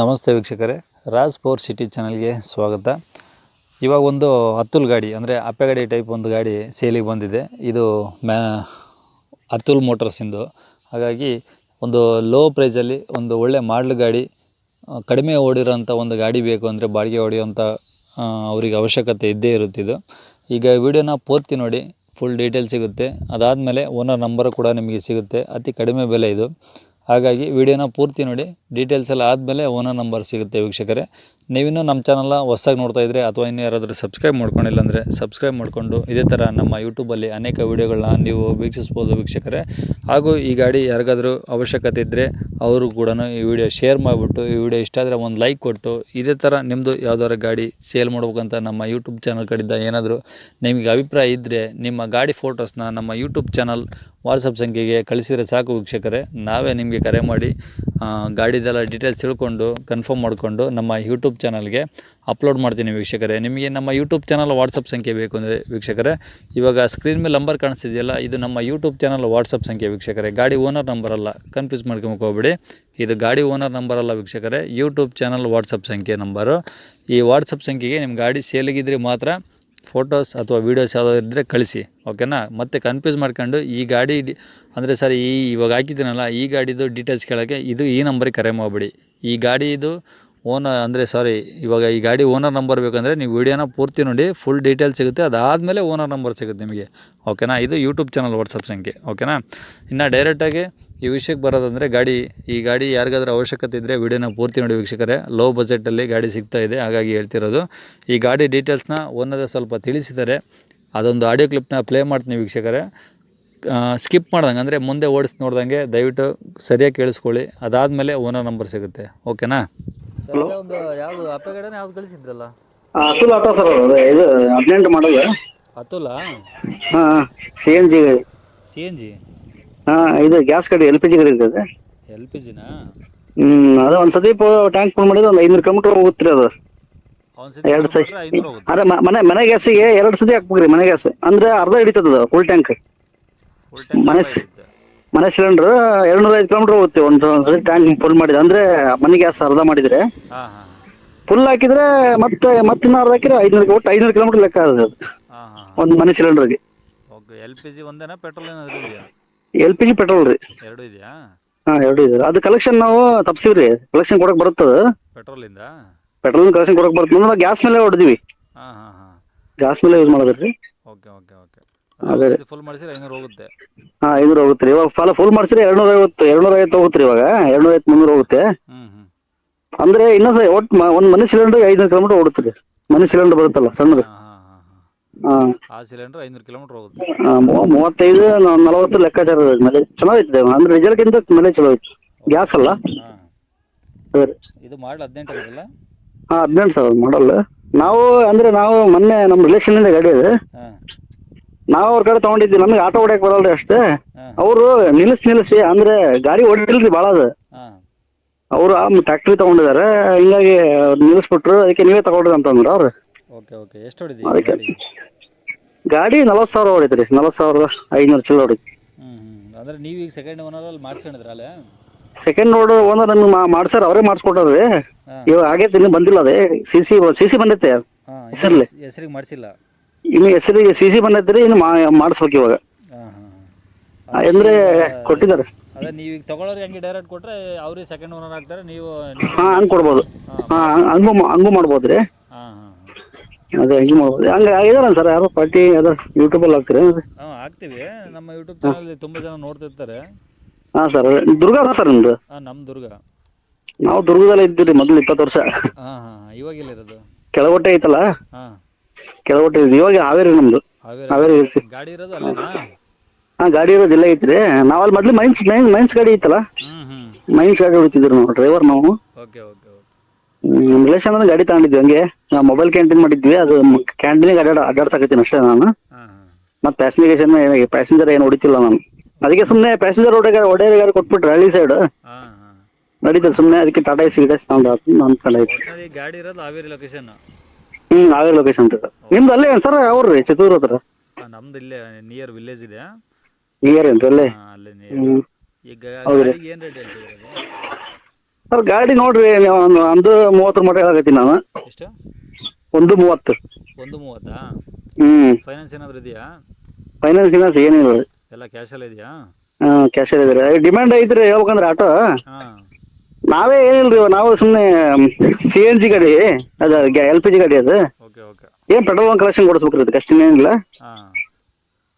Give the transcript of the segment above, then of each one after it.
ನಮಸ್ತೆ ವೀಕ್ಷಕರೇ. Raj four city ಚಾನಲ್ಗೆ ಸ್ವಾಗತ. ಇವಾಗ ಒಂದು ಅತುಲ್ ಗಾಡಿ, ಅಂದರೆ ಅಪ್ಪೆ ಗಾಡಿ ಟೈಪ್ ಒಂದು ಗಾಡಿ ಸೇಲಿಗೆ ಬಂದಿದೆ. ಇದು ಮ್ಯಾ ಅತುಲ್ ಮೋಟರ್ಸಿಂದು ಹಾಗಾಗಿ ಒಂದು ಲೋ ಪ್ರೈಸಲ್ಲಿ ಒಂದು ಒಳ್ಳೆ ಮಾಡಲ್ ಗಾಡಿ ಕಡಿಮೆ ಓಡಿರೋಂಥ ಒಂದು ಗಾಡಿ ಬೇಕು ಅಂದರೆ ಬಾಡಿಗೆ ಹೊಡೆಯುವಂಥ ಅವರಿಗೆ ಅವಶ್ಯಕತೆ ಇದ್ದೇ ಇರುತ್ತಿದ್ದು ಈಗ ವಿಡಿಯೋನ ಪೂರ್ತಿ ನೋಡಿ ಫುಲ್ ಡೀಟೇಲ್ ಸಿಗುತ್ತೆ. ಅದಾದಮೇಲೆ ಓನರ್ ನಂಬರ್ ಕೂಡ ನಿಮಗೆ ಸಿಗುತ್ತೆ. ಅತಿ ಕಡಿಮೆ ಬೆಲೆ ಇದು. ಹಾಗಾಗಿ ವಿಡಿಯೋನ ಪೂರ್ತಿ ನೋಡಿ ಡೀಟೇಲ್ಸ್ ಎಲ್ಲ ಆದಮೇಲೆ ಓನರ್ ನಂಬರ್ ಸಿಗುತ್ತೆ ವೀಕ್ಷಕರೇ. ನೀವಿನ್ನೂ ನಮ್ಮ ಚಾನಲ್ನ ಹೊಸ್ದಾಗಿ ನೋಡ್ತಾ ಇದ್ದರೆ ಅಥವಾ ಇನ್ನೂ ಯಾರಾದರೂ ಸಬ್ಸ್ಕ್ರೈಬ್ ಮಾಡ್ಕೊಂಡಿಲ್ಲ ಅಂದರೆ ಸಬ್ಸ್ಕ್ರೈಬ್ ಮಾಡಿಕೊಂಡು ಇದೇ ಥರ ನಮ್ಮ ಯೂಟ್ಯೂಬಲ್ಲಿ ಅನೇಕ ವೀಡಿಯೋಗಳನ್ನ ನೀವು ವೀಕ್ಷಿಸ್ಬೋದು ವೀಕ್ಷಕರೇ. ಹಾಗೂ ಈ ಗಾಡಿ ಯಾರಿಗಾದರೂ ಅವಶ್ಯಕತೆ ಇದ್ದರೆ ಅವರು ಕೂಡ ಈ ವಿಡಿಯೋ ಶೇರ್ ಮಾಡಿಬಿಟ್ಟು, ಈ ವಿಡಿಯೋ ಇಷ್ಟ ಆದರೆ ಒಂದು ಲೈಕ್ ಕೊಟ್ಟು, ಇದೇ ಥರ ನಿಮ್ಮದು ಯಾವ್ದಾದ್ರು ಗಾಡಿ ಸೇಲ್ ಮಾಡ್ಬೇಕಂತ ನಮ್ಮ ಯೂಟ್ಯೂಬ್ ಚಾನಲ್ ಕಡೆಯಿಂದ ಏನಾದರೂ ನಿಮಗೆ ಅಭಿಪ್ರಾಯ ಇದ್ದರೆ ನಿಮ್ಮ ಗಾಡಿ ಫೋಟೋಸ್ನ ನಮ್ಮ ಯೂಟ್ಯೂಬ್ ಚಾನಲ್ ವಾಟ್ಸಪ್ ಸಂಖ್ಯೆಗೆ ಕಳಿಸಿದರೆ ಸಾಕು ವೀಕ್ಷಕರೇ. ನಾವೇ ನಿಮಗೆ ಕರೆ ಮಾಡಿ ಗಾಡಿದೆಲ್ಲ ಡೀಟೇಲ್ಸ್ ತಿಳ್ಕೊಂಡು, ಕನ್ಫರ್ಮ್ ಮಾಡಿಕೊಂಡು ನಮ್ಮ ಯೂಟ್ಯೂಬ್ ಚಾನಲ್ಗೆ ಅಪ್ಲೋಡ್ ಮಾಡ್ತೀನಿ ವೀಕ್ಷಕರೇ. ನಿಮಗೆ ನಮ್ಮ ಯೂಟ್ಯೂಬ್ ಚಾನಲ್ ವಾಟ್ಸಪ್ ಸಂಖ್ಯೆ ಬೇಕು ಅಂದರೆ ವೀಕ್ಷಕರೇ, ಇವಾಗ ಸ್ಕ್ರೀನ್ ಮೇಲೆ ನಂಬರ್ ಕಾಣಿಸ್ತಿದೆಯಲ್ಲ, ಇದು ನಮ್ಮ ಯೂಟ್ಯೂಬ್ ಚಾನಲ್ ವಾಟ್ಸಪ್ ಸಂಖ್ಯೆ ವೀಕ್ಷಕರೇ. ಗಾಡಿ ಓನರ್ ನಂಬರ್ ಅಲ್ಲ ಕನ್ಫ್ಯೂಸ್ ಮಾಡ್ಕೊಂಬಕ್ಕೆ ಹೋಗ್ಬೇಡಿ. ಇದು ಗಾಡಿ ಓನರ್ ನಂಬರ್ ಅಲ್ಲ ವೀಕ್ಷಕರೇ, ಯೂಟ್ಯೂಬ್ ಚಾನಲ್ ವಾಟ್ಸಪ್ ಸಂಖ್ಯೆ ನಂಬರು ಈ ವಾಟ್ಸಪ್ ಸಂಖ್ಯೆಗೆ ನಿಮ್ಮ ಗಾಡಿ ಸೇಲಿಗಿದ್ರೆ ಮಾತ್ರ ಫೋಟೋಸ್ ಅಥವಾ ವೀಡಿಯೋಸ್ ಯಾವುದಾದ್ರು ಇದ್ದರೆ ಕಳಿಸಿ ಓಕೆನಾ ಮತ್ತೆ ಕನ್ಫ್ಯೂಸ್ ಮಾಡ್ಕೊಂಡು ಈ ಗಾಡಿ ಅಂದರೆ ಸರ್, ಈ ಇವಾಗ ಹಾಕಿದ್ದೀನಲ್ಲ, ಈ ಗಾಡಿದು ಡೀಟೇಲ್ಸ್ ಕೇಳೋಕ್ಕೆ ಇದು ಈ ನಂಬರಿಗೆ ಕರೆ ಮಾಡಿಬಿಡಿ. ಈ ಗಾಡಿದು ಓನರ್ ಅಂದರೆ ಸಾರಿ ಇವಾಗ ಈ ಗಾಡಿ ಓನರ್ ನಂಬರ್ ಬೇಕಂದರೆ ನೀವು ವೀಡಿಯೋನ ಪೂರ್ತಿ ನೋಡಿ ಫುಲ್ ಡೀಟೇಲ್ಸ್ ಸಿಗುತ್ತೆ. ಅದಾದಮೇಲೆ ಓನರ್ ನಂಬರ್ ಸಿಗುತ್ತೆ ನಿಮಗೆ. ಓಕೆನಾ ಇದು ಯೂಟ್ಯೂಬ್ ಚಾನಲ್ ವಾಟ್ಸಪ್ ಸಂಖ್ಯೆ. ಓಕೆನಾ ಇನ್ನು ಡೈರೆಕ್ಟಾಗಿ ಈ ವಿಷಯಕ್ಕೆ ಬರೋದಂದರೆ ಗಾಡಿ, ಈ ಗಾಡಿ ಯಾರಿಗಾದ್ರೂ ಅವಶ್ಯಕತೆ ಇದ್ದರೆ ವಿಡಿಯೋನ ಪೂರ್ತಿ ನೋಡಿ ವೀಕ್ಷಕರೇ. ಲೋ ಬಜೆಟಲ್ಲಿ ಗಾಡಿ ಸಿಗ್ತಾ ಇದೆ, ಹಾಗಾಗಿ ಹೇಳ್ತಿರೋದು. ಈ ಗಾಡಿ ಡೀಟೇಲ್ಸ್ನ ಓನರೇ ಸ್ವಲ್ಪ ತಿಳಿಸಿದ್ದಾರೆ ಅದೊಂದು ಆಡಿಯೋ ಕ್ಲಿಪ್ನ ಪ್ಲೇ ಮಾಡ್ತೀನಿ ವೀಕ್ಷಕರೇ. ಸ್ಕಿಪ್ ಮಾಡ್ದಂಗೆ, ಅಂದರೆ ಮುಂದೆ ಓಡಿಸಿ ನೋಡ್ದಂಗೆ ದಯವಿಟ್ಟು ಸರಿಯಾಗಿ ಕೇಳಿಸ್ಕೊಳ್ಳಿ. ಅದಾದಮೇಲೆ ಓನರ್ ನಂಬರ್ ಸಿಗುತ್ತೆ. ಓಕೆನಾ ಸರ್ ಒಂದು ಯಾವುದು ಅಪ್ಪೆ ಗಾಡಿನ ಯಾವ್ದು ಕಳಿಸಿದ್ರಲ್ಲ? ಅತುಲ್ ಆಟೋ ಸರ್ ಅದು ಇದು ಹದಿನೆಂಟು ಮಾಡಲ್ಲ ಅತುಲ? ಹಾಂ C N G C N G? ಹಾಂ ಇದು ಗ್ಯಾಸ್ ಕಡೆ ಎಲ್ ಪಿ ಜಿ ಕಡೆ ಇರ್ತದೆ. L P ಜಿನಾ? ಹ್ಮ್ ಅದು ಒಂದು ಸತಿ ಟ್ಯಾಂಕ್ ಫುಲ್ ಮಾಡಿದ್ರೆ ಒಂದು ಐನೂರು ಕಿಲೋಮೀಟರ್ ಹೋಗುತ್ತೆ ರೀ ಅದು. ಅವ್ನು ಸತಿ ಅರೆ ಮ- ಮನೆ ಮನೆ ಗ್ಯಾಸಿಗೆ ಎರಡು ಸತಿ ಹಾಕ್ಬೇಕ್ರಿ ಮನೆ ಗ್ಯಾಸ್. ಅಂದ್ರೆ ಅರ್ಧ ಹಿಡಿತದ ಫುಲ್ ಟ್ಯಾಂಕ್ ಮನೆ ಸ- ಮನೆ ಸಿಲಿಂಡರ್ ಎರಡ್ನೂರ ಐದು ಕಿಲೋಮೀಟರ್ ಹೋಗುತ್ತೆ. ಒಂದು ಟ್ಯಾಂಕ್ ಫುಲ್ ಮಾಡಿದ್ರೆ. ಅಂದ್ರೆ ಮನೆ ಗ್ಯಾಸ್ ಅರ್ಧ ಮಾಡಿದ್ರೆ. ಹಾ ಹಾಂ ಫುಲ್ ಹಾಕಿದ್ರೆ ಮತ್ತೆ ಮತ್ತೆ ಅರ್ಧ ಹಾಕಿದ್ರೆ ಐನೂರು ಒಟ್ಟು ಐನೂರು ಕಿಲೋಮೀಟರ್ ಲೆಕ್ಕ ಅದು. ಹಾ ಹಾಂ ಒಂದು ಮನೆ ಸಿಲಿಂಡರ್ಗೆ ಓಕೆ ಎಲ್ ಪಿ ಜಿ ಒಂದೇನಾ ಪೆಟ್ರೋಲ್ ಏನಾದರೂ ಇದೆಯಾ? ಎಲ್ ಪಿ ಜಿ ಪೆಟ್ರೋಲ್ ರೀ. ಎರಡು ಇದೆಯಾ? ಹಾ ಎರಡು ಇದೆ. ಅದು ಕಲೆಕ್ಷನ್ ನಾವು ತಪ್ಸಿವ್ರಿ ಕಲೆಕ್ಷನ್ ಕೊಡಕ್ ಬರುತ್ತದ ಪೆಟ್ರೋಲಿಂದ ಪೆಟ್ರೋಲ್ ಕಲೆಕ್ಷನ್ ಕೊಡಕ್ ಬರುತ್ತೆ ಅಂದ್ರೆ ಗ್ಯಾಸ್ ಮೇಲೆ ಹೊಡೆದಿವಿ. ಹಾಂ ಹಾಂ ಹಾಂ. ಗ್ಯಾಸ್ ಮೇಲೆ ಯೂಸ್ ಮಾಡೋದ್ರಿ. ಓಕೆ ಓಕೆ ಓಕೆ ಅದೇ. ಫುಲ್ ಮಾಡಿಸಿದ್ರೆ ಐನೂರು ಹೋಗುತ್ತೆ. ಹಾ ಐನೂರು ಹೋಗುತ್ತೆ ರೀ. ಇವಾಗ ಫಾಲ ಫುಲ್ ಮಾಡಿಸಿದ್ರೆ ಎರಡ್ನೂರ ಐವತ್ತು ಎರಡ್ನೂರ ಐವತ್ತು ಹೋಗುತ್ತೆ ಇವಾಗ. ಎರಡ್ನೂರ ಐವತ್ತು ಮುನ್ನೂರು ಹೋಗುತ್ತೆ. ಅಂದ್ರೆ ಇನ್ನೊಂದ್ ಸ- ಒಟ್ ಮ- ಒಂದ್ ಮನೆ ಸಿಲಿಂಡರ್ ಐನೂರು ಕಿಲೋಮೀಟರ್ ಓಡುತ್ತೆ ರೀ. ಮನೆ ಸಿಲಿಂಡರ್ ಬರುತ್ತಲ್ಲ ಸಣ್ಣದು. ಹಾಂ ಹಾಂ ಹಾಂ ಹಾಂ. ಹಾ. ಆ ಸಿಲಿಂಡರ್ ಐನೂರು ಕಿಲೋಮೀಟರ್ ಹೋಗುತ್ತೆ. ಆ, ಮೂವ- ಮೂವತ್ತೈದು ನ- ನಲವತ್ತು ಲೆಕ್ಕಾಚಾರ ಮೇಲೆ ಅಂದ್ರೆ ರಿಸಲ್ಟ್ಗಿಂತ ಮೇಲೆ ಚಲೋ ಐತಿ. ಗ್ಯಾಸ್ ಅಲ್ಲ. ಹಾಂ. ಅದೇ ಇದು ಮಾಡಲ್ ಹದಿನೆಂಟು ಅಲ್ಲ? ಹಾ ಹದಿನೆಂಟು ಸಾವಿರ ಮಾಡಲ್. ನಾವು ಅಂದ್ರೆ ನಾವು ಮೊನ್ನೆ ನಮ್ಮ ರಿಲೇಷನ್ ಇಂದ ಗಾಡಿ ಇದೆ ಹಾಂ. ನಾವು ಅವ್ರ ಕಡೆ ತಗೊಂಡಿದ್ವಿ ನಮ್ಗೆ ಆಟೋ ಹೊಡ್ಯಕ್ ಬರಲ್ರಿ ಅಷ್ಟೇ. ಅವರು ನಿಲ್ಸಿ ನಿಲ್ಸಿ ಅಂದ್ರೆ ಗಾಡಿ ಹೊಡಿಲ್ರಿ ಬಾಳ ಅದು. ಅವ್ರು ಟ್ಯಾಕ್ಟ್ರಿ ತಗೊಂಡಿದಾರೆ. ಹಿಂಗಾಗಿ ನಿಲ್ಸ್ಬಿಟ್ರು. ನಿಲ್ಲಿಸ್ಬಿಟ್ರು ಅದಕ್ಕೆ ನೀವೇ ತಗೊಂಡ್ರಿ ಅಂತಂದ್ರು ಅವ್ರು. Okay okay. ಎಷ್ಟು ಹೊಡಿದಿ ಅದಕ್ಕೆ. ಗಾಡಿ? ನಲವತ್ ನಲವತ್ತು ಸಾವಿರ ಹೊಡಿತ್ರಿ. ನಲವತ್ತು ಸಾವಿರದ ಐನೂರು ಚಿಲ್ಲ ನೀವು ಈಗ ಸೆಕೆಂಡ್ ರೋಡ್ ಮಾಡಿಸ್ಕೊಂಡಿದ್ರ ಅಲ್ಲೇ? ಸೆಕೆಂಡ್ ನೋಡು ಓನರ್ ನಮ್ಗೆ ಮಾಡ್ಸಾರ ಅವರೇ ಮಾಡಿಸ್ಕೊಟ್ಟಾರ್ರಿ. ಇವಾಗ ಆಗೈತೆ ಇನ್ನು ಬಂದಿಲ್ಲ ಅದೇ. ಸಿ ಸಿ ಸಿ ಸಿ ಬಂದೈತೆ. ಹೆಸರಲ್ಲಿ? ಹೆಸರಿಗೆ ಮಾಡಿಸಿಲ್ಲ. ಇನ್ನು ಹೆಸರಿಗೆ ಸಿ ಸಿ ಬಂದೈತ್ರಿ ಇನ್ನು ಮಾಡಿಸ್ಬೇಕು ಇವಾಗ. ಅಂದ್ರೆ ಕೊಟ್ಟಿದ್ದಾರೆ. ಅದೇ ನೀವು ಈಗ ತಗೊಳ್ಳೋರಿಗೆ ಹಂಗೆ ಡೈರೆಕ್ಟ್ ಕೊಟ್ರೆ ಅವ್ರಿಗೆ ಸೆಕೆಂಡ್ ಓನರ್ ಆಗ್ತಾರೆ ನೀವು ಹಾ ಹಂಗ್ ಕೊಡ್ಬೋದು. ಹಾ ಹಂಗು ಹಂಗೂ ಮಾ- ಹಂಗೂ ಮಾಡ್ಬೋದ್ರಿ. ಹಾಂ ಹಾಂ. ಅದೇ ಹಂಗೆ ಮಾಡ್ಬೋದು. ಹಂಗೆ ಆಗಿದಾರ ಸರ್ ಯಾರೋ ಪಾರ್ಟಿ ಅದ ಯೂಟ್ಯೂಬಲ್ಲಿ ಹಾಕ್ತೀರಿ? ಹಾಂ ಹಾಕ್ತೀವಿ. ನಮ್ಮ ಯೂಟ್ಯೂಬ್ ಚಾನಲ್ ತುಂಬಾ ಜನ ನೋಡ್ತಿರ್ತಾರೆ. ಹಾ ಸರ್. ದುರ್ಗಾ ಅದ ಸರ್ ನಿಮ್ದು? ಹಾಂ ನಮ್ಮ ದುರ್ಗ. ನಾವು ದುರ್ಗದಲ್ಲೇ ಇದ್ದೀರಿ ಮೊದಲು ಇಪ್ಪತ್ತು ವರ್ಷ. ಹಾಂ ಹಾಂ. ಇವಾಗ ಎಲ್ಲಿರೋದು? ಕೆಳಗೊಟ್ಟೆ ಐತಲ್ಲ? ಹಾಂ. ಕೆಳಗೊಟ್ಟೆ ಇದೆ ಇವಾಗ ಹಾವೇರಿ ನಮ್ದು. ಹಾವೇರಿ ಇರ್ತಿ ಗಾಡಿ ಇರೋದು ಅಲ್ಲೇನಾ? ಹಾ ಗಾಡಿ ಇರೋದು ಇಲ್ಲೇ ಐತ್ರಿ. ನಾವಲ್ಲಿ ಮೊದ್ಲು ಮೈನ್ಸ್ ಮೈನ್ಸ್ ಮೈನ್ಸ್ ಗಾಡಿ ಐತಲ್ಲ ಮೈನ್ಸ್ ಗಾಡಿ ಹೊಡಿತಿದ್ರು ನಾವು ಡ್ರೈವರ್ ನಾವು. ಓಕೆ ರಿಲೇಷನ್ ಅಂದ್ರೆ ಗಾಡಿ ತಗೊಂಡಿದ್ವಿ ಹಂಗೆ. ನಾವು ಮೊಬೈಲ್ ಕ್ಯಾಂಟೀನ್ ಮಾಡಿದ್ವಿ. ಅದು ಕ್ಯಾಂಟೀನ್ ಅಡ್ಡಾಡ ಅಡ್ಡಾಡ್ಸಕತ್ತೀನಿ ಅಷ್ಟೇ ನಾನು. ಹಾ ಹಾ. ಮತ್ತೆ ಪ್ಯಾಸೆಂಜರ್ ಪ್ಯಾಸೆಂಜರ್ ಏನು ಹೊಡಿತಿಲ್ಲ ನಾನು. ಅದಕ್ಕೆ ಸುಮ್ಮನೆ ಪ್ಯಾಸೆಂಜರ್ ಹೊಡೆಯ ಹೊಡೆಯ ಗಾಡಿ ಕೊಟ್ಬಿಟ್ರೆ ಹಳ್ಳಿ ಸೈಡ್ ಹಾ ಹಾ. ನಡೀತದೆ ಸುಮ್ಮನೆ ಅದಕ್ಕೆ ಟಾಟಾ ಎಸಿ ನಾನು ಒಟ್ಟಿನಲ್ಲಿ ಗಾಡಿ ಇರೋದು Haveri location hmm Haveri location ಅಂತ. ನಿಮ್ದು ಅಲ್ಲೇ ಸರ್ ಅವ್ರಿ ಚಿತ್ತೂರ್ ಹತ್ರ? ನಮ್ದು ಇಲ್ಲೇ ನಿಯರ್ ವಿಲೇಜ್ ಇದೆ. ನಿಯರ್ ಅಂತ ಅಲ್ಲೇ? ಹಾಂ ಅಲ್ಲೇ ಹ್ಮ್. ಈಗ ಗಾಡಿಗೆ ಏನು ರೇಟ್ ಹೇಳ್ತಿದ್ದೀರಿ ಸರ್ ಗಾಡಿ ನೋಡ್ರಿ ನೀವು ಒಂದು ಒಂದು ಮೂವತ್ತರ ಮಟ್ಟ ಹೇಳಕತ್ತೀನಿ ನಾನು. ಎಷ್ಟು? ಒಂದು ಮೂವತ್ತು. ಒಂದು ಮೂವತ್ತಾ? ಹ್ಮ್. ಫೈನಾನ್ಸ್ ಏನಾದರೂ ಇದೆಯಾ? ಫೈನಾನ್ಸ್ ಗಿನಾನ್ಸ್ ಏನಿಲ್ಲ. ರೀ ಎಲ್ಲ ಕ್ಯಾಶಲ್ಲಿ ಇದೆಯಾ? ಕ್ಯಾಶ್ ಇದ್ರೆ ಡಿಮ್ಯಾಂಡ್ ಐತ್ರಿ ಹೇಳ್ಬೇಕಂದ್ರೆ ಆಟೋ. ಹಾಂ. ನಾವೇ ಏನಿಲ್ರಿ ನಾವು ಸುಮ್ನೆ ಸಿ ಎನ್ ಜಿ ಗಾಡಿ ಅದ ಎಲ್ ಪಿ ಜಿ ಗಾಡಿ ಅದು. Okay okay. ಏನ್ ಪೆಟ್ರೋಲ್ ಒಂದು ಕಲೆಕ್ಷನ್ ಕೊಡಿಸ್ಬೇಕ್ರಿ ಅದಕ್ಕೆ ಅಷ್ಟೇನಿಲ್ಲ ಏನಿಲ್ಲ.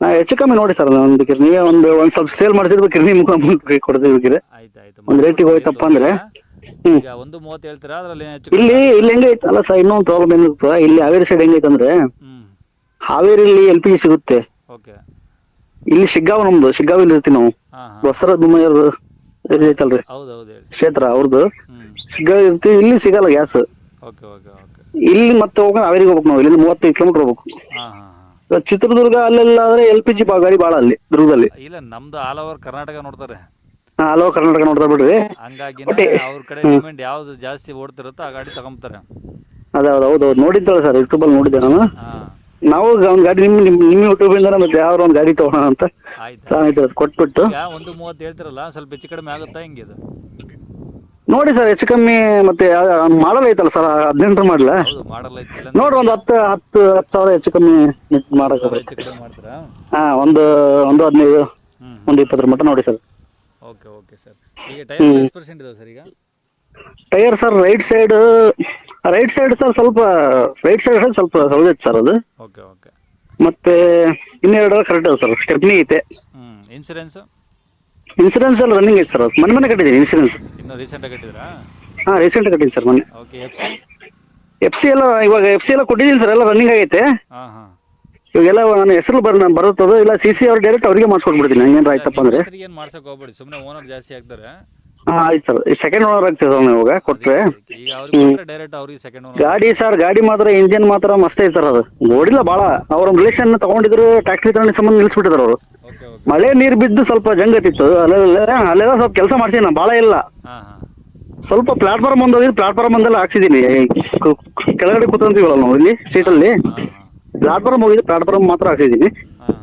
ನಾ ಹೆಚ್ಚು ಕಮ್ಮಿ ನೋಡಿ ಸರ್ ಬೇಕ್ರಿ ಬೇಕಿರಿ ನೀವೇ ಒಂದು ಒಂದ್ ಸ್ವಲ್ಪ ಸೇಲ್ ಮಾಡಿಸಿರ್ಬೇಕ್ರಿ ನಿಮ್ಮ ಮುಖಾಂತರ ಕೊಡ್ತಿರ್ಬೇಕ್ರಿ ಆಯ್ತು ಆಯ್ತು. ಒಂದ್ ರೇಟಿಗೆ ಹೋಯ್ತಪ್ಪ ಅಂದ್ರೆ. ಈಗ ಒಂದು ಮೂವತ್ತು ಹೇಳ್ತೀರಾ? ಅದರಲ್ಲಿ ಹೆಚ್ಚು ಇಲ್ಲಿ ಇಲ್ಲಿ ಹೆಂಗೈತೆ ಅಲ್ಲ ಸರ್ ಇನ್ನೊಂದು ಪ್ರಾಬ್ಲಮ್ ಏನಿತ್ತು ಇಲ್ಲಿ ಹಾವೇರಿ ಸೈಡ್ ಹೆಂಗೈತಂದ್ರೆ ಹಾವೇರಿ ಹಾವೇರಿಲಿ ಎಲ್ ಪಿ ಜಿ ಸಿಗುತ್ತೆ. ಓಕೆ. ಇಲ್ಲಿ ಶಿಗ್ಗಾವ್ ನಮ್ದು ಶಿಗ್ಗಾವಿಲ್ ಇರ್ತೀವಿ ನಾವು. ಬಸರ ದುಮ್ಮಯ್ಯರ್ ಐತಲ್ರಿ? ಹೌದು ಹೌದು ಹೇಳಿ. ಕ್ಷೇತ್ರ ಅವ್ರದ್ದು ಶಿಗ್ಗಾವಿ ಇರ್ತೀವಿ ಇಲ್ಲಿ ಸಿಗಲ್ಲ ಗ್ಯಾಸ್ ಓಕೆ ಓಕೆ ಓಕೆ. ಇಲ್ಲಿ ಮತ್ತೆ ಹೋಗೋಣ ಅವರಿಗೆ ಹೋಗ್ಬೇಕು ನಾವು. ಇಲ್ಲಿಂದ ಮೂವತ್ತೈದು ಕಿಲೋಮೀಟರ್ ಹೋಗ್ಬೇಕು. ಹಾ ಹಾಂ ಹಾಂ. ಇವಾಗ ಚಿತ್ರದುರ್ಗ ಅಲ್ಲೆಲ್ಲ ಆದ್ರೆ ಎಲ್ ಪಿ ಜಿ ಗಾಡಿ ಭಾಳ ಅಲ್ಲಿ ದುರ್ಗದಲ್ಲಿ. ಇಲ್ಲ ನಮ್ದು ಆಲ್ ಓವರ್ ಕರ್ನಾಟಕ ನೋಡ್ತಾರೆ. ಹಲೋ ಕರ್ನಾಟಕ ನೋಡ್ತಾ ಬಿಡ್ರಿ. ಹಂಗಾಗಿ ಒಟ್ಟೆ- ಅವ್ರ ಕಡೆ ಡಿಮ್ಯಾಂಡ್ ಯಾವ್ದು ಜಾಸ್ತಿ ಓಡ್ತಿರುತ್ತೋ ಆ ಗಾಡಿ ತಗೊಂಬ್ತಾರೆ ಅದೇ ಹೌದು ಹೌದು ನೋಡಿದ್ದಾಳೆ ಸರ್ ಯೂಟ್ಯೂಬಲ್ಲಿ ನೋಡಿದ್ದೆ ನಾನು. ಹಾಂ. ನಾವು ಒಂದು ಗಾಡಿ ನಿಮ್ ನಿಮ್ಮ ಯೂಟ್ಯೂಬ್ ಇಂದ ಮತ್ತೆ ಯಾವ ಒಂದು ಗಾಡಿ ತಗೋಣ ಅಂತ ಆಯ್ತು. ಕೊಟ್ಬಿಟ್ಟು. ಈಗ ಒಂದು ಮೂವತ್ತು ಹೇಳ್ತಿರಲ್ಲ ಸ್ವಲ್ಪ ಹೆಚ್ಚು ಕಡಿಮೆ ಆಗುತ್ತಾ ಹೆಂಗೆ ಇದು? ನೋಡಿ ಸರ್ ಹೆಚ್ಚು ಕಮ್ಮಿ ಮತ್ತೆ ಮಾಡಲ್ ಐತಲ್ಲ ಸರ್ ಹದಿನೆಂಟು ಮಾಡಲ ಹೌದು ಮಾಡಲ್ಲ ನೋಡ್ರಿ ಒಂದು ಹತ್ತು ಹತ್ತು ಹತ್ತು ಸಾವಿರ ಹೆಚ್ಚು ಕಮ್ಮಿ ಹೆಚ್ಚು ಕಡಿಮೆ ಮಾಡ್ತೀರಾ? ಹಾ ಒಂದು ಒಂದು ಹದಿನೈದು ಒಂದು ಇಪ್ಪತ್ತರ ಮಟ್ಟ ನೋಡಿ ಸರ್. Okay okay sir. ಈಗ ಟೈರ್ ಎಷ್ಟು ಪರ್ಸೆಂಟ್ ಇದಾವೆ ಸರ್ ಈಗ? Tyre sir right side right side sir ಸ್ವಲ್ಪ ರೈಟ್ ಸೈಡ್ ಸ್ವಲ್ಪ ಸೌದೈತೆ ಸರ್ ಅದು. Okay okay. ಮತ್ತೆ ಇನ್ನೆರಡು ಕರೆಕ್ಟ್ ಅದ ಸರ್ ಸ್ಟೆಪ್ನಿ ಐತೆ. ಇನ್ಸೂರೆನ್ಸ್ ಇನ್ಸೂರೆನ್ಸು ಇನ್ಸೂರೆನ್ಸ್ ಅಲ್ಲಿ ರನ್ನಿಂಗ್ ಐತೆ ಸರ್ ಮನೆ ಮನೆ ಕಟ್ಟಿದ್ದೀನಿ ಇನ್ಸೂರೆನ್ಸ್ ರೀಸೆಂಟ್ ಆಗಿ ಕಟ್ಟಿದ್ರಾ? ಹಾ ರೀಸೆಂಟ್ ಕಟ್ಟಿದ್ದೀನಿ ಸರ್ ಮೊನ್ನೆ. Okay F C F C ಎಲ್ಲ ಇವಾಗ ಎಫ್ ಸಿ ಎಲ್ಲ ಕೊಟ್ಟಿದ್ದೀನಿ ಸರ್ ಎಲ್ಲ ರನ್ನಿಂಗ್ ಆಗೈತೆ. ಹಾಂ ಹಾಂ. ಇವಾಗೆಲ್ಲ ನನ್ನ ಹೆಸರು ಬರ್ ಬರುತ್ತದೋ ಇಲ್ಲ ಸಿ ಸಿ ಅವ್ರು ಡೈರೆಕ್ಟ್ ಅವ್ರಿಗೆ ಮಾಡಿಸ್ಕೊಟ್ಬಿಡ್ತೀನಿ ಹಂಗೇನು ಆಯ್ತಪ್ಪ ಅಂದ್ರೆ. ಏನು ಮಾಡ್ಸಕ್ಕೆ ಹೋಗ್ಬೇಡಿ ಸುಮ್ಮನೆ ಓನರ್ ಜಾಸ್ತಿ ಆಗ್ತಾರೆ. ಹಾ ಆಯ್ತು ಸರ್. ಸೆಕೆಂಡ್ ಓನರ್ ಆಗ್ತದೆ ಸರ್ ಇವಾಗ ಕೊಟ್ರೆ. ಈಗ ಅವ್ರಿಗೆ ಕೊಟ್ಟರೆ ಡೈರೆಕ್ಟ್ ಅವ್ರಿಗೆ ಸೆಕೆಂಡ್ ಓನರ್ ಗಾಡಿ ಸರ್ ಗಾಡಿ ಮಾತ್ರ ಇಂಜಿನ್ ಮಾತ್ರ ಮಸ್ತ್ ಐತೆ ಸರ್ ಅದು. ನೋಡಿಲ್ಲ ಬಾಳ. ಅವ್ರ ರಿಲೇಷನ್ ತಗೊಂಡಿದ್ರು ಟ್ಯಾಕ್ಟ್ರಿ ತಗೊಂಡು ಸಂಬಂಧ ನಿಲ್ಸ್ಬಿಟ್ಟಿದ್ರು ಅವರು. ಓಕೆ ಓಕೆ ಮಳೆ ನೀರು ಬಿದ್ದು ಸ್ವಲ್ಪ ಜಂಗತಿತ್ತು ಅಲ್ಲೆಲ್ಲ ಅಲ್ಲೆಲ್ಲ ಸ್ವಲ್ಪ ಕೆಲಸ ಮಾಡ್ತೀನಿ ನಾನು ಭಾಳ ಇಲ್ಲ. ಹಾಂ ಹಾಂ. ಸ್ವಲ್ಪ ಪ್ಲಾಟ್ಫಾರ್ಮ್ ಒಂದು ಹೋಗಿದ್ದು ಪ್ಲಾಟ್ಫಾರ್ಮ್ ಒಂದೆಲ್ಲ ಹಾಕ್ಸಿದ್ದೀನಿ ಕು- ಕು- ಕೆಳಗಡೆ ಕೂತ್ಕೊಂತೀವಲ್ಲ ನಾವು ಇಲ್ಲಿ ಸೀಟಲ್ಲಿ ಪ್ಲಾಟ್ಫಾರ್ಮ್ ಹೋಗಿದ್ರೆ ಪ್ಲಾಟ್ಫಾರ್ಮ್ ಮಾತ್ರ ಹಾಕ್ಸಿದ್ದೀನಿ ಹಾಂ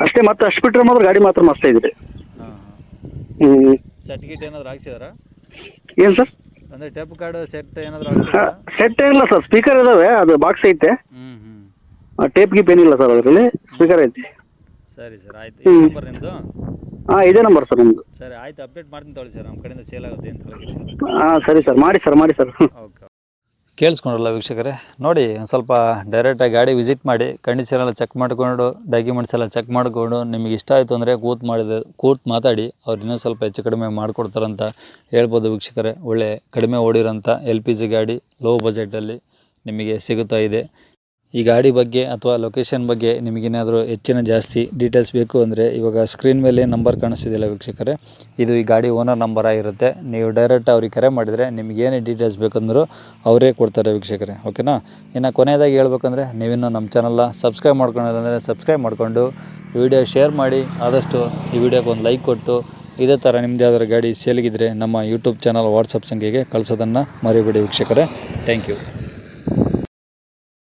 ಅಷ್ಟೇ ಮತ್ತೆ ಅಷ್ಟು ಬಿಟ್ರೆ ಮಾತ್ರ ಗಾಡಿ ಮಾತ್ರ ಮಸ್ತ್ ಇದ್ರಿ ಹಾಂ ಹಾಂ. ಹ್ಮ್. ಸರ್ಟಿಫಿಕೇಟ್ ಏನಾದ್ರು ಹಾಕ್ಸಿದಾರಾ? ಏನ್ ಸರ್? ಅಂದ್ರೆ ಟೆಪ್ ಕಾರ್ಡ್ ಸೆಟ್ ಏನಾದ್ರು ಹಾಕ್ಸಿದಾರಾ? ಸೆಟ್ ಏನಿಲ್ಲ ಸರ್. ಸ್ಪೀಕರ್ ಇದಾವೆ ಅದು ಬಾಕ್ಸ್ ಐತೆ. ಹ್ಮ್ ಹ್ಮ್. ಟೇಪ್ ಗಿಪ್ ಏನಿಲ್ಲ ಸರ್ ಅದರಲ್ಲಿ. ಸ್ಪೀಕರ್ ಐತಿ. ಸರಿ ಸರ್ ಆಯ್ತು. ಈ ನಂಬರ್ ನಿಮ್ದು? ಆ ಇದೇ ನಂಬರ್ ಸರ್ ನಿಮ್ದು. ಸರಿ ಆಯ್ತು. ಅಪ್ಡೇಟ್ ಮಾಡ್ತೀನಿ ತೊಗೊಳ್ಳಿ ಸರ್. ನಮ್ಮ ಕಡೆಯಿಂದ ಸೇಲ್ ಆಗುತ್ತೆ ಅಂತ ಹೇಳಿ. ಹಾ ಸರಿ ಸರ್. ಮಾಡಿ ಸರ್ ಮಾಡಿ ಸರ್. ಓಕೆ. ಕೇಳಿಸ್ಕೊಂಡ್ರಲ್ಲ ವೀಕ್ಷಕರೇ? ನೋಡಿ, ಒಂದು ಸ್ವಲ್ಪ ಡೈರೆಕ್ಟಾಗಿ ಗಾಡಿ ವಿಸಿಟ್ ಮಾಡಿ ಕಂಡೀಷನ್ ಎಲ್ಲ ಚೆಕ್ ಮಾಡಿಕೊಂಡು ಡಾಕ್ಯುಮೆಂಟ್ಸ್ ಎಲ್ಲ ಚೆಕ್ ಮಾಡಿಕೊಂಡು, ನಿಮಗೆ ಇಷ್ಟ ಆಯಿತು ಅಂದರೆ ಕೂತ್ ಮಾಡಿದ, ಕೂತ್ ಮಾತಾಡಿ, ಅವ್ರು ಇನ್ನೂ ಸ್ವಲ್ಪ ಹೆಚ್ಚು ಕಡಿಮೆ ಮಾಡಿಕೊಡ್ತಾರಂತ ಹೇಳ್ಬೋದು ವೀಕ್ಷಕರೇ. ಒಳ್ಳೆ ಕಡಿಮೆ ಓಡಿರೋಂಥ ಎಲ್ ಪಿ ಜಿ ಗಾಡಿ ಲೋ ಬಜೆಟಲ್ಲಿ ನಿಮಗೆ ಸಿಗುತ್ತಾ ಇದೆ. ಈ ಗಾಡಿ ಬಗ್ಗೆ ಅಥವಾ ಲೊಕೇಶನ್ ಬಗ್ಗೆ ನಿಮಗೇನಾದರೂ ಹೆಚ್ಚಿನ ಜಾಸ್ತಿ ಡೀಟೇಲ್ಸ್ ಬೇಕು ಅಂದರೆ ಇವಾಗ ಸ್ಕ್ರೀನ್ ಮೇಲೆ ನಂಬರ್ ಕಾಣಿಸ್ತಿದೆಯಲ್ಲ ವೀಕ್ಷಕರೇ? ಇದು ಈ ಗಾಡಿ ಓನರ್ ನಂಬರ್ ಆಗಿರುತ್ತೆ. ನೀವು ಡೈರೆಕ್ಟ್ ಅವ್ರಿಗೆ ಕರೆ ಮಾಡಿದರೆ ನಿಮಗೇನೇ ಡೀಟೇಲ್ಸ್ ಬೇಕಂದರೂ ಅವರೇ ಕೊಡ್ತಾರೆ ವೀಕ್ಷಕರೇ. ಓಕೆನಾ ಇನ್ನು ಕೊನೆಯದಾಗಿ ಹೇಳ್ಬೇಕಂದ್ರೆ ನೀವಿನ್ನೂ ನಮ್ಮ ಚಾನಲ್ನ ಸಬ್ಸ್ಕ್ರೈಬ್ ಮಾಡ್ಕೊಂಡಿಲ್ಲ ಸಬ್ಸ್ಕ್ರೈಬ್ ಮಾಡಿಕೊಂಡು ವಿಡಿಯೋ ಶೇರ್ ಮಾಡಿ. ಆದಷ್ಟು ಈ ವಿಡಿಯೋಗೆ ಒಂದು ಲೈಕ್ ಕೊಟ್ಟು ಇದೇ ಥರ ನಿಮ್ಮದೇ ಯಾವ್ದಾದ್ರು ಗಾಡಿ ಸೇಲ್ಗಿದ್ರೆ ನಮ್ಮ ಯೂಟ್ಯೂಬ್ ಚಾನಲ್ ವಾಟ್ಸಪ್ ಸಂಖ್ಯೆಗೆ ಕಳಿಸೋದನ್ನು ಮರಿಬೇಡಿ ವೀಕ್ಷಕರೇ. Thank you